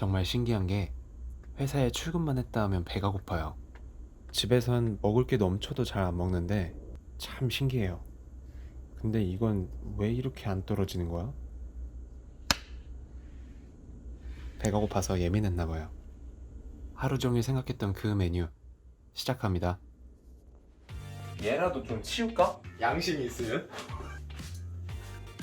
정말 신기한 게 회사에 출근만 했다 하면 배가 고파요. 집에선 먹을 게 넘쳐도 잘 안 먹는데 참 신기해요. 근데 이건 왜 이렇게 안 떨어지는 거야? 배가 고파서 예민했나 봐요. 하루 종일 생각했던 그 메뉴 시작합니다. 얘라도 좀 치울까? 양심이 있으면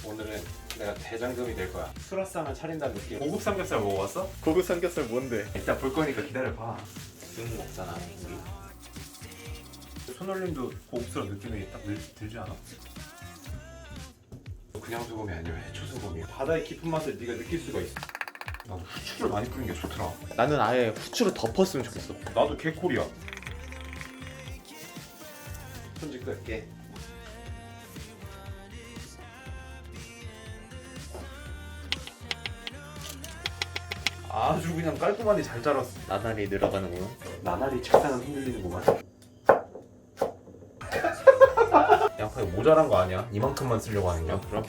오늘은 내가 대장금이 될 거야. 수라상을 차린다는 느낌. 고급 삼겹살 먹어봤어? 고급 삼겹살 뭔데? 이따 볼 거니까 기다려봐. 능 먹잖아 우리 손놀림도 고급스러운 느낌이 딱 들, 들지 않아? 그냥 소금이 아니라 해초 소금이야. 바다의 깊은 맛을 네가 느낄 수가 있어. 나도 후추를 많이 뿌리는 게 좋더라. 나는 아예 후추를 덮었으면 좋겠어 나도 개콜이야. 손질 끌게. 아주 그냥 깔끔하게 잘 자랐어. 나날이 늘어가는구나 나날이 책상은 흔들리는구만. 양파 이거 모자란 거 아니야? 이만큼만 쓰려고 하는 거야? 그럼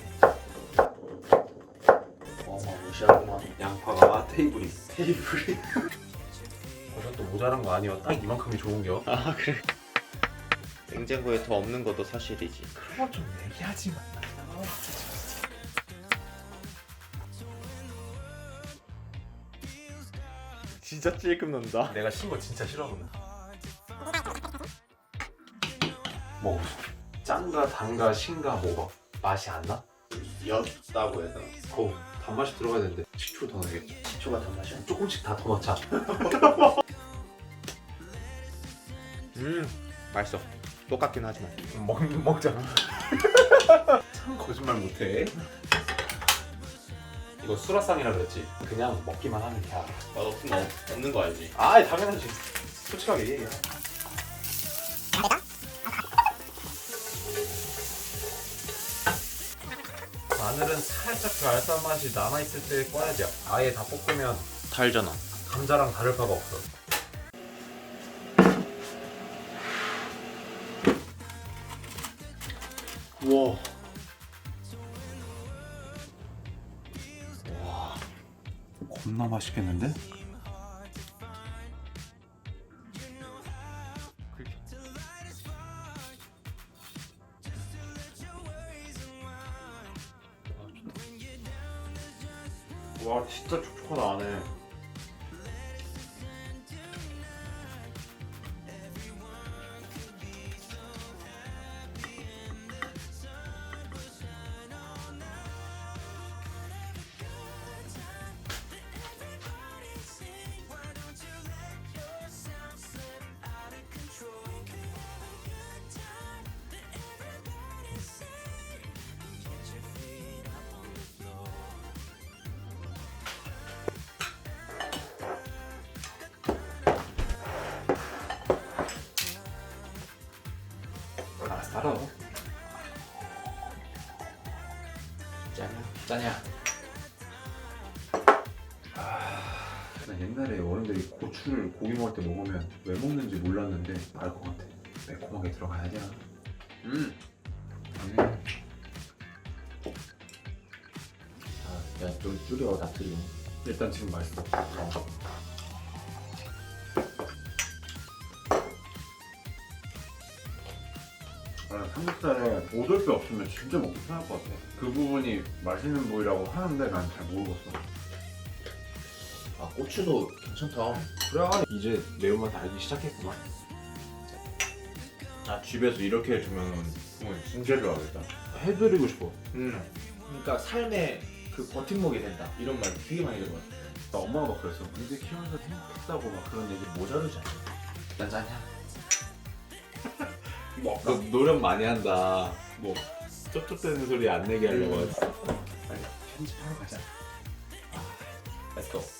어마 무시하구만 양파가 테이블이 테이블이 버섯도 모자란 거 아니야? 딱 이만큼이 좋은 겨? 아 그래 냉장고에 더 없는 것도 사실이지 그럼 좀 얘기하지 마. 진짜 찔끔 난다 내가 신 거 진짜 싫어하거든. 먹어. 짠가 단가 신가 먹어. 맛이 안 나? 였다고 해서 어 단맛이 들어가야 되는데 식초 더 넣어야겠지. 식초가 단맛이야? 조금씩 다 더 넣자. 음 맛있어 똑같긴 하지만 먹 먹자. 참 거짓말 못해. 이거 수라상이라 그랬지. 그냥 먹기만 하면 돼. 맛 없는 거 없는 거 알지? 아 당연하지. 솔직하게 얘기해. 마늘은 살짝 그 알싸한 맛이 남아있을 때 꺼야지. 아예 다 볶으면 달잖아 감자랑 다를 바가 없어. 우와 와, 겁나 맛있겠는데? 와, 진짜 촉촉하다 안에. 알았어, 따라. 짜냐 짜냐 나 옛날에 어른들이 고추를 고기 먹을 때 먹으면 왜 먹는지 몰랐는데 알 것 같아. 매콤하게 들어가야지. 음 음. 아, 야좀 줄여 나트륨 일단 지금 맛있어. 아, 삼겹살에 오돌뼈 없으면 진짜 먹기 편할 것 같아. 그 부분이 맛있는 부위라고 하는데 난 잘 모르겠어. 아 고추도 괜찮다 그래, 이제 매운맛 알기 시작했구만. 아 집에서 이렇게 해주면 부모님 진짜 좋아하겠다 해드리고 싶어. 음 그러니까 삶의 그 버팀목이 된다 이런 말 되게 많이 들어봤어 나 엄마가 막 그랬어. 니네 키우면서 행복했다고 막 그런 얘기 모자르지 않아? 난 짜냐 뭐, 너 노력 많이 한다. 뭐 쩝쩝대는 소리 안 내게 하려고 했어. 편집하러 가자. 아, let's.